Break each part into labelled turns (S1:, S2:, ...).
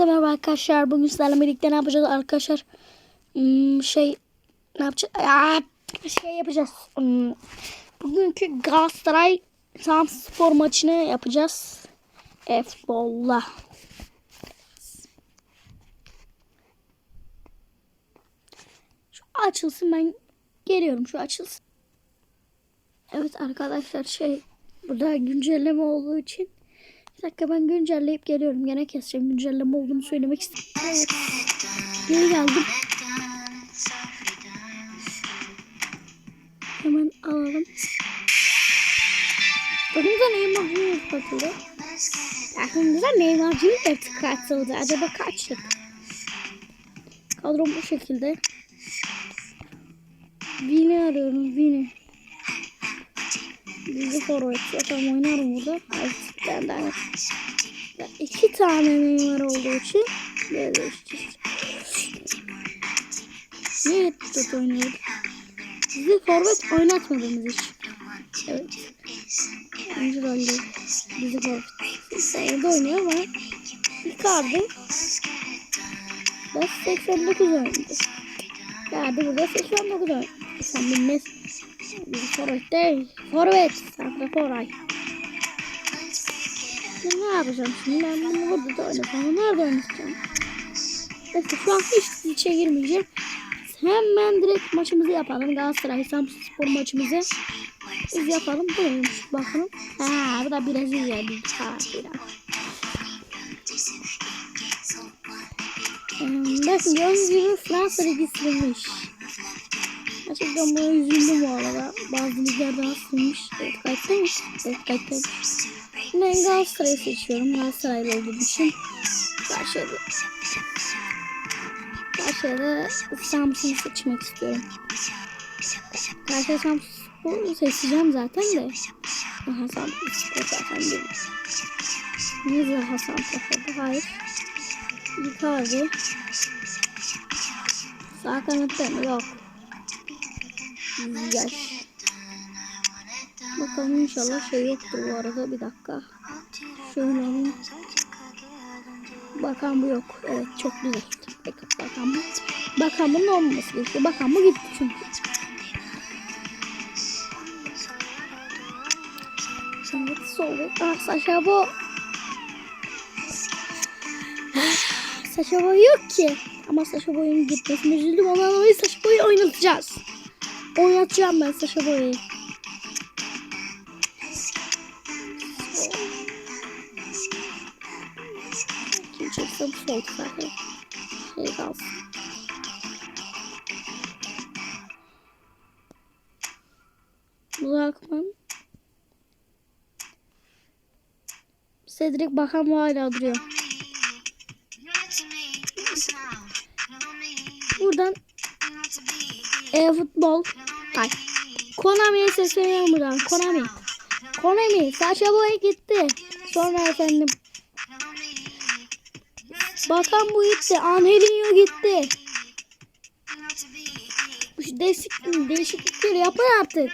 S1: Hepinize merhaba arkadaşlar. Bugün sizlerle birlikte ne yapacağız arkadaşlar? Hmm, şey ne yapacağız? Aa, şey yapacağız. Hmm, bugünkü Galatasaray Samspor maçını yapacağız. Futbolla. Şu açılsın ben geliyorum şu açılsın. Evet arkadaşlar şey burada güncelleme olduğu için bir dakika ben güncelleyip geliyorum. Gene keseceğim güncelleme olduğunu söylemek istedim. Evet. Geri geldim. Hemen alalım. Bakınca Neymar Junior katıldı. Aklımıza Neymar Junior katıldı. Acaba kaçlık? Kadrom bu şekilde. Vini arıyorum. Vini. Bizi forvet yapalım oynarım burada. Artık ben iki tane Neymar olduğu için böyle değiştireceğiz. Niye hep tut oynuyoruz? Bizi forvet oynatmadığımız için. Evet. Önce rolde bizi forvet. Evde oynuyor ama Icardi da 89 oynadı. Icardi burada 89 oynadı. Sen bilmezsin. Bizi forvet değil. Forvet. Santraforay. Ben ne yapacağım şimdi? Ben bunu burada da oynasam. Nerede oynayacağım? Neyse şu an hiç içe girmeyeceğim. Hemen direkt maçımızı yapalım. Galatasaray Samsunspor maçımızı. Biz yapalım. Bu neymiş bakalım. Ha bu da Brezilya bir kafir. Bakın gördüğünüz gibi Fransa ligi silmiş. Gerçekten buna üzüldüm bu arada. Bazı liglerden silmiş. Evet kayıttaymış. Evet kayıttaymış. Ben Galatasaray'ı seçiyorum. Galatasaraylı olduğum için. Karşıda. Karşıda Samsun'u seçmek istiyorum. Karşıda Samsun'u seçeceğim zaten de. Aha Samsun zaten değil. Niye Hasan Tafa'da? Hayır. Icardi. Sağ kanatta mı? Yok. Yaş. Bakalım inşallah şey yoktur bu arada. Bir dakika. Şöyle alayım. Bakan bu yok. Evet çok güzel. Bakan bu. Bakan bunun olmaması gerekiyor. Bakan bu gitti çünkü. Şimdi sol. Ah Saşa bu. Saşa boy yok ki. Ama Saşa boyun gitmesine üzüldüm. Ondan dolayı Saşa oynatacağız. Oynatacağım ben Saşa boyu. Çekse bu sol zaten. Şey kalsın. Uzakman. Cedric Bakan hala duruyor. Buradan e-futbol Ay. Konami'ye sesleniyorum buradan. Konami. Konami. Saşa Boy gitti. Sonra efendim. Bakan bu gitti. Angelinho gitti. Şu değişik, değişiklikleri yapın artık.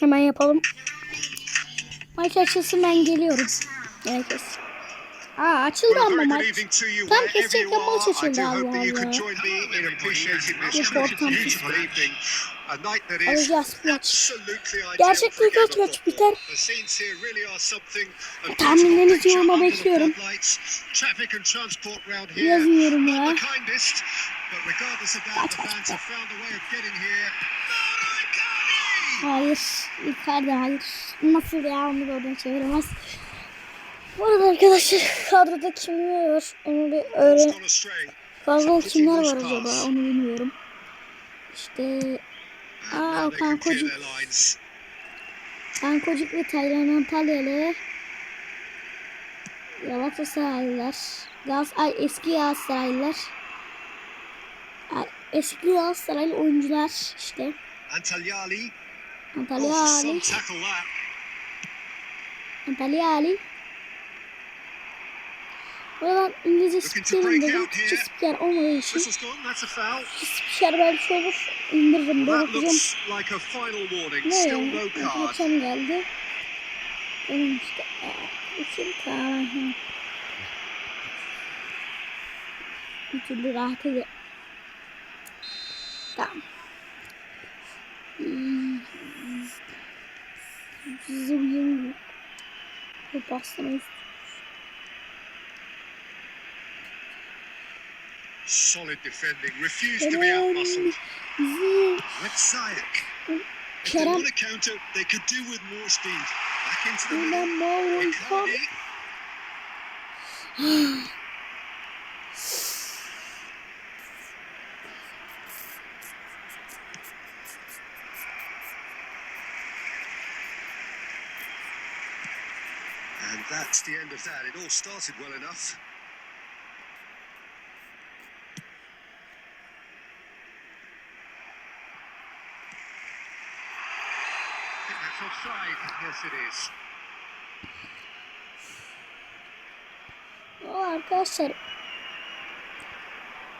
S1: Hemen yapalım. Maç açılsın ben geliyorum. Herkes. Aa açıldı ama maç. Tam kesecekken maç açıldı Allah Allah. Bir ortam Alacağız maç. Gerçekten kaç maç biter? Tahminlerinizi yoruma bekliyorum. Yazın yorumlara. Kaç kaç kaç. Hayır. Yukarıda hayır. Nasıl ya onu da oradan çeviremez. Bu arada arkadaşlar kadroda kimler var onu bir öğren. Fazla kimler var acaba onu bilmiyorum. İşte Aa Okan Kocuk. Okan Kocuk ve Taylan Antalyalı. Galatasaraylılar. Galatasaray ay, eski Galatasaraylılar. Ay, eski Galatasaraylı oyuncular işte.
S2: Antalyali.
S1: Antalyali. Antalyali. Buradan İngilizce spikerim dedim. Türkçe spiker olmadığı için spiker belki olur. İndiririm.
S2: That
S1: Bakacağım. Ne yani? Hakem geldi. Benim işte. Aa, İçim kahve. Bir türlü rahat ediyor. Tamam. Hmm. Zıvıyım. Bu bastırma üstü.
S2: Solid defending. Refused to be outmuscled. With Zayek. If they want a counter, they could do with more speed. Back into the middle.
S1: Icardi.
S2: And that's the end of that. It all started well enough. Offside. Yes, it is.
S1: Ama arkadaşlar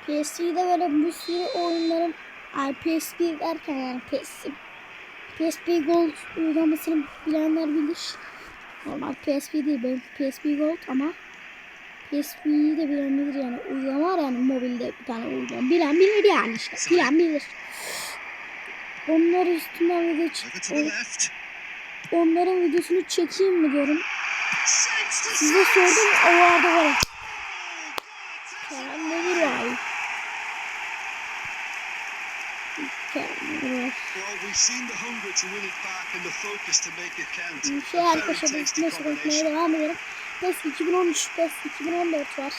S1: PSP'de böyle bir sürü oyunların yani PSP derken yani PS, PSP Gold uygulamasını bilenler bilir. Normal PSP değil benim PSP Gold ama PSP'yi de bilen bilir yani uygulama var yani mobilde bir tane uygulama. Bilen bilir yani işte. Bilen bilir. Onlar üstünden video
S2: Over to
S1: çık-
S2: the left.
S1: Onların videosunu çekeyim mi diyorum. Size sordum o vardı var. Demir var. Şey üstüne sokmaya
S2: combination.
S1: devam edelim. PES 2013, PES 2014 var.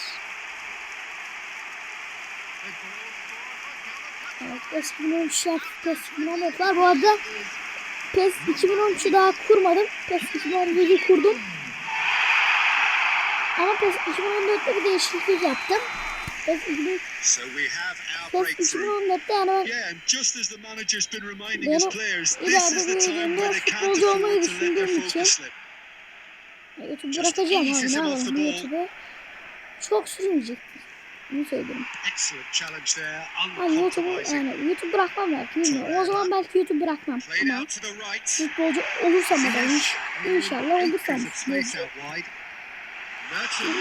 S1: Evet PES 2013 var, PES 2014 var. Bu arada PES 2013'ü daha kurmadım. PES 2014'ü kurdum. Ama PES 2014'te bir değişiklik yaptım. PES 2000
S2: So.
S1: 2014'te yani ben
S2: Yeah, just as the manager's been reminding his
S1: Benim
S2: players, this is the time where they can't afford to let their focus slip.
S1: YouTube bırakacağım abi ne yapalım. YouTube'u. Çok sürmeyecek. Bunu.
S2: Excellent challenge there,
S1: Yani YouTube bırakmam belki bilmiyorum. O zaman belki YouTube bırakmam ama futbolcu olursam da iş, inşallah olursam.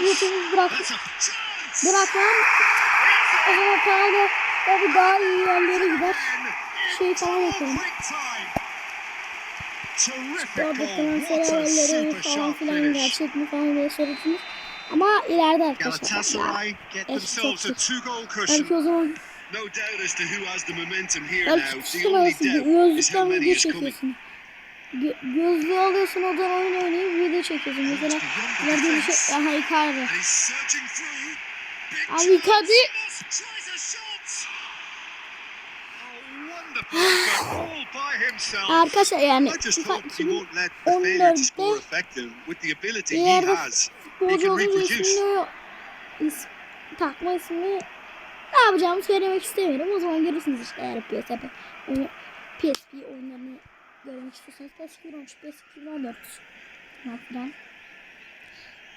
S1: YouTube'u bırak, bırakmam. O zaman parayla tabii daha iyi yerlere gider. Şey falan yaparım.
S2: A
S1: haberleri
S2: super
S1: falan filan gerçek mi falan diye sorursunuz. Ama ileride arkadaşlar. Belki o zaman
S2: No doubt as to who has the momentum here now. The only doubt is how many is coming.
S1: Gö- gözlüğü alıyorsun oradan oyun oynayıp video çekiyorsun. Mesela ileride bir şey... Aha Icardi. Abi. Icardi. Arkadaşlar yani
S2: I just
S1: FIFA
S2: hope he won't let the failure to score
S1: 2014'te
S2: effective with
S1: futbolcu olunca ismini is, takma ismini ne yapacağımı söylemek istemiyorum. O zaman görürsünüz işte eğer PSP oyunu, PSP oyunlarını görmek istiyorsanız PES 2013, PES 2014 falan.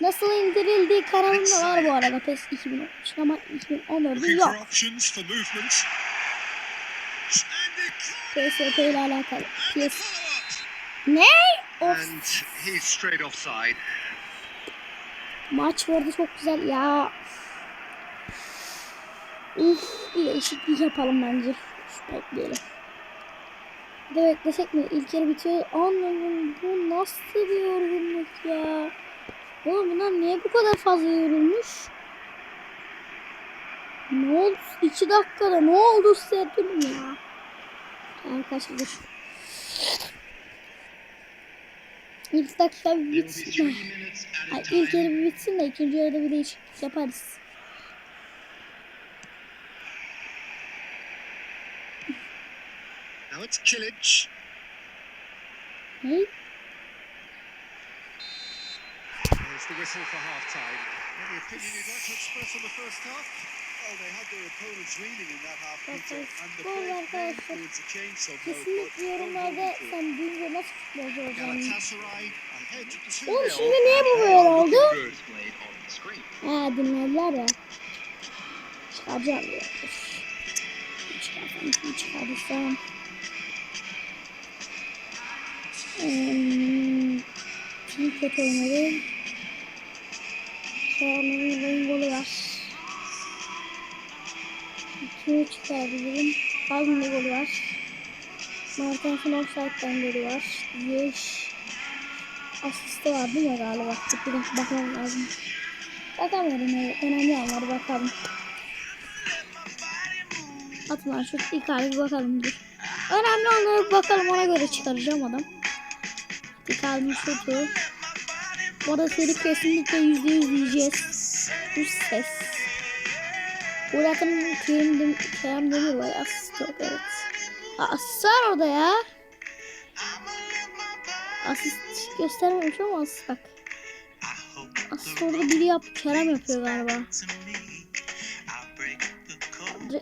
S1: Nasıl indirildiği kanalımda var bu arada PES 2013 ama 2014'ü
S2: Looking
S1: yok. PSP ile alakalı. PS... Ne? Of. Maç vardı çok güzel ya. Uf, bir değişiklik yapalım bence. Bekleyelim. Bir de beklesek mi? İlk yarı bitiyor. Anladım bu nasıl bir yorgunluk ya. Oğlum bunlar niye bu kadar fazla yorulmuş? Ne oldu? 2 dakikada ne oldu size? Durun ya. Yani kaçırdık. 20 dakika bir bitsin. Ay, ilk yarı bir bitsin de ikinci yarıda bir değişiklik yaparız.
S2: Now it's Kilic.
S1: Ne?
S2: There's the whistle for half time. Any opinion you'd like to express on the first half? Bakın
S1: arkadaşlar kesinlikle yorumlarda sen büyüyünce nasıl futbolcu olacağını Oğlum şimdi niye bu böyle oldu? Ha dinlediler ya. Çıkaracağım ya. Çıkarsam çıkarırsam. Eee Şimdi kötü oynadım Sonra var. Kimi çıkarabilirim? Fazla golü var. Martens'in offside'den golü var. Yeş. Asisti var değil mi galiba? Dakika bakmam lazım. Bakamıyorum evet. Önemli anlar bakalım. At lan şu Icardi bir bakalım dur. Önemli anlara bakalım ona göre çıkaracağım adam. Icardi'nin şutu. Bu arada seri kesinlikle yüzde yüz yiyeceğiz. Üst ses. Bu zaten Kerem, Dem Kerem Demir var. Asist yok evet. Asist var orada ya. Asist göstermemiş ama asist bak. Asist orada biri yap, Kerem yapıyor galiba.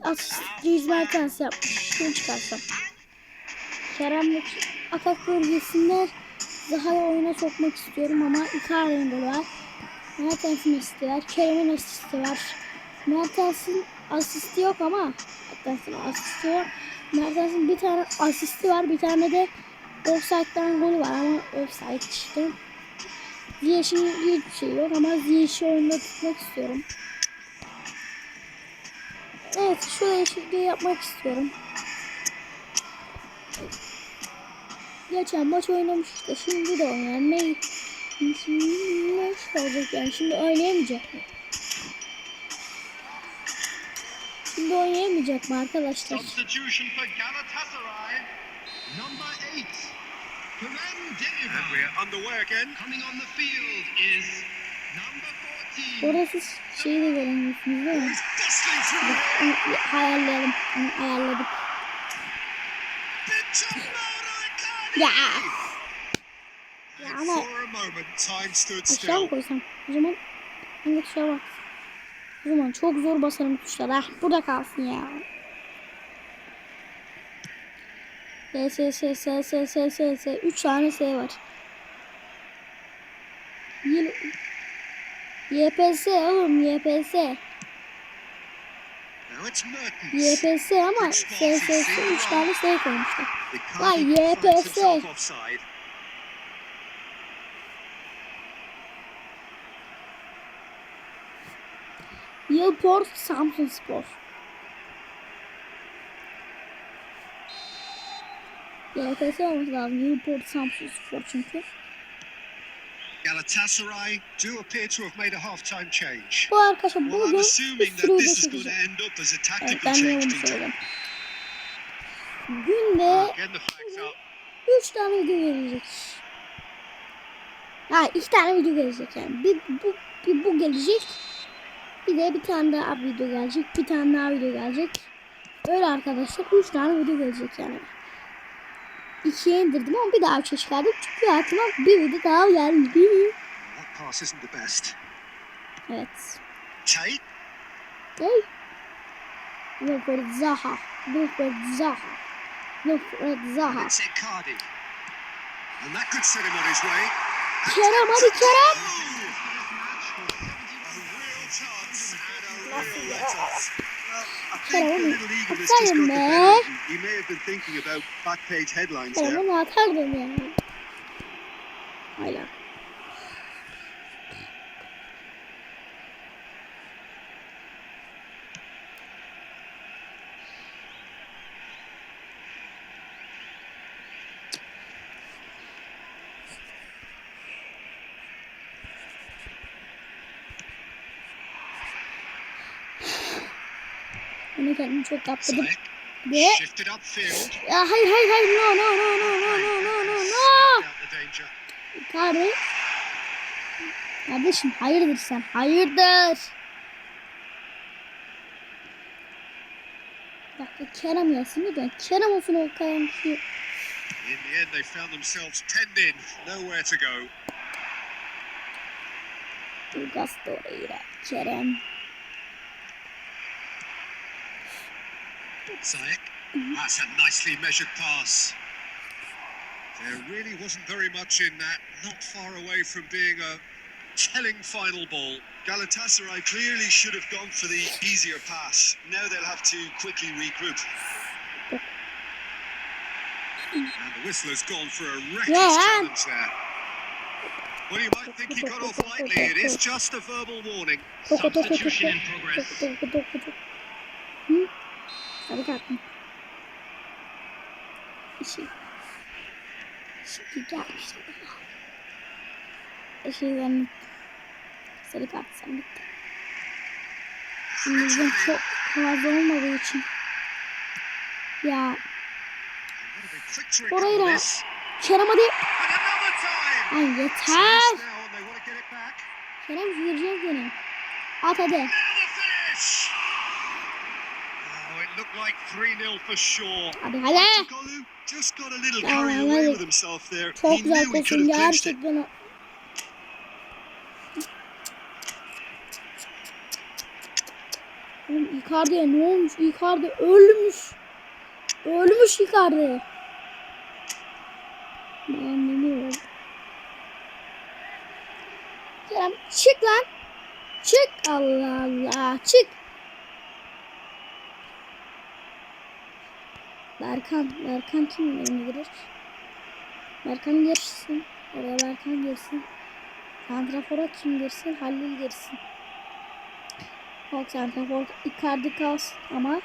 S1: Asist Dries Mertens yapmış. Şunu çıkarsam. Kerem atak bölgesinde daha oyuna sokmak istiyorum ama Icardi'nin golü var. Mertens'in asisti var. Kerem'in asisti var. Mertens'in asisti yok ama Mertens'in asisti yok. Mertens'in bir tane asisti var. Bir tane de offside'dan golü var ama offside işte. Ziyech'in hiçbir şey yok ama Ziyech'i oyunda tutmak istiyorum. Evet şu değişikliği yapmak istiyorum. Geçen maç oynamış işte şimdi de oynar. Ne, şimdi iş olacak yani şimdi oynayamayacak Şimdi oynayamayacak mı arkadaşlar?
S2: Substitution for Galatasaray. Number eight, Kerem Demirbay. And we're underway again. Coming on the field is number 14.
S1: Orada siz şeyi de göremiyorsunuz değil mi?
S2: Here.
S1: Onu ayarlayalım. Onu ayarladık. Ya. Ya ama- Aşağı mı koysam? O zaman hangi tuşa bak. O zaman çok zor basarım tuşlara. Ah, burada kalsın ya. S S S S S S S S 3 tane S var. Yıl YPS oğlum YPS. YPS ama S S S 3 tane S koymuşlar. Vay, YPS. Yılport Samsun Spor. YPS olması lazım. Yılport Samsun Spor çünkü.
S2: Galatasaray do appear to have made a half-time change.
S1: Bu arkadaşlar
S2: Well, I'm
S1: bugün
S2: assuming that this is going to end up as a
S1: Evet
S2: tactical
S1: de
S2: change.
S1: Günde
S2: Again, the flags up.
S1: 3 tane video gelecek. Ha 2 tane video gelecek yani. Bir bu, bir bu gelecek. Bir de bir tane daha video gelecek. Bir tane daha video gelecek. Öyle arkadaşlar 3 tane video gelecek yani. 2'ye indirdim ama bir daha 3'e çıkardık. Çünkü aklıma bir video daha geldi. Evet.
S2: Tate.
S1: Hey. Wilfred Zaha. Wilfred Zaha. Wilfred Zaha. Kerem hadi Kerem.
S2: Him. He may have been thinking about back page headlines there.
S1: onu atardım yani. Hala. Bunu kendim çok kaptırdım. Ve ya hayır hayır hayır no no no no no no no no no. Icardi. Kardeşim hayırdır sen? Hayırdır? Dakika Kerem gelsin de ben Kerem olsun o kayan kişi.
S2: In the end, they found themselves penned in, nowhere to go.
S1: Ilgaz Torreira. Kerem.
S2: Ziyech, that's a nicely measured pass. There really wasn't very much in that. Not far away from being a telling final ball. Galatasaray clearly should have gone for the easier pass. Now they'll have to quickly regroup. And the whistler's gone for a reckless
S1: Yeah.
S2: challenge there. Well, you might think he got off lightly. It is just a verbal warning.
S3: Substitution in progress.
S1: Sarı kart mı? Işık. Işık gelmişti. Işığı zannettim. Sarı kart zannettim. Şimdi bizim çok fazla olmadığı için. Ya Orayı da-. Kerem hadi. Ay yeter. Kerem yiyeceğiz gene. At hadi.
S2: Now the finish. Oh, it looked like 3-0 for sure.
S1: Hadi hadi.
S2: Just got a little carried away with himself there.
S1: Çok
S2: he knew he could have clinched it.
S1: Oğlum Icardi'ye ne olmuş? Icardi ölmüş. Ölmüş Icardi. Ben anlamıyorum. Kerem çık lan. Çık. Allah Allah. Çık. Berkan. Berkan kim önüne girer? Berkan girsin. Oraya Berkan girsin. Santrafora kim girsin? Halil girsin. Yok Santrafor Icardi kalsın ama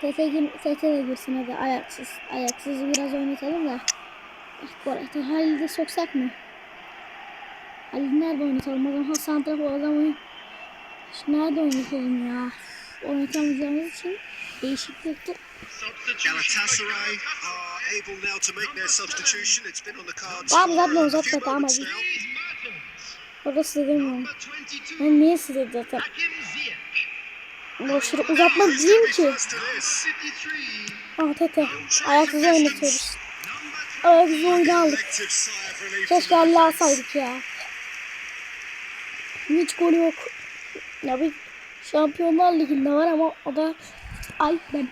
S1: Tete, gir- Tete de girsin hadi ayaksız. Ayaksız biraz oynatalım da. Ah, Oraya Halil'i de soksak mı? Halil nerede oynatalım? O zaman Santrafor o zaman Şimdi nerede oynatalım ya? Oynatamayacağımız için
S3: for
S2: Galatasaray are able now to make their substitution. It's been on the cards for
S1: zaten
S2: a
S1: uzatma,
S2: few
S1: tamam,
S2: moments
S1: hadi.
S2: now.
S3: Dries Mertens.
S1: Orası demiyorum.
S3: Number 22.
S1: Ben niye size zaten?
S3: Hakim Ziyech.
S1: Boşver uzatma
S2: Who's
S1: değil ki.
S2: first to this?
S3: 53.
S1: Ah Tete. Ayaksız oynatıyoruz. Ayaksız oyunu aldık. Keşke Allah alsaydık ya. Hiç gol yok. Ya bir Şampiyonlar Ligi'nde var ama o da ay ben.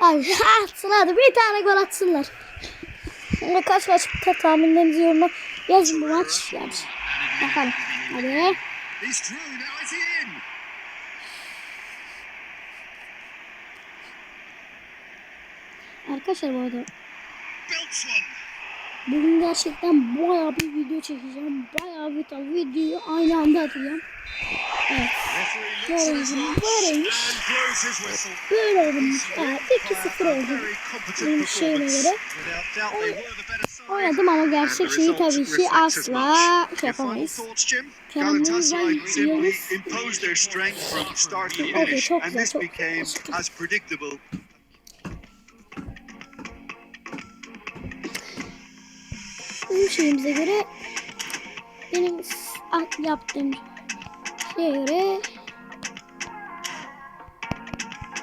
S1: Ay atsın hadi bir tane gol atsınlar. Şimdi kaç kaç tahminlerinizi yoruma yazın bu maç. Yani. Bakalım. Hadi. Arkadaşlar bu arada. Bugün gerçekten bayağı bir video çekeceğim. Bayağı bir tane videoyu aynı anda atacağım. Evet. Böyleymiş. Böyleymiş. Böyle olmuş. Evet, 2-0
S2: A
S1: oldu. Benim şeyime göre. Oynadım ama gerçek şeyi tabii ki asla şey yapamayız. Kendimiz ben yiyoruz. Okey, çok güzel, çok
S2: became
S1: Bizim şeyimize göre benim yaptığım şeye göre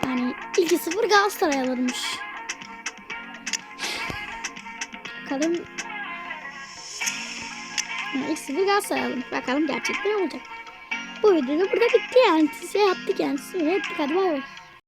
S1: yani 2-0 Galatasaray alırmış. Bakalım yani 2-0 Galatasaray alırmış. Bakalım gerçekten olacak. Bu video da burada bitti yani. Size yaptık yani. Size ettik. Hadi bay bay.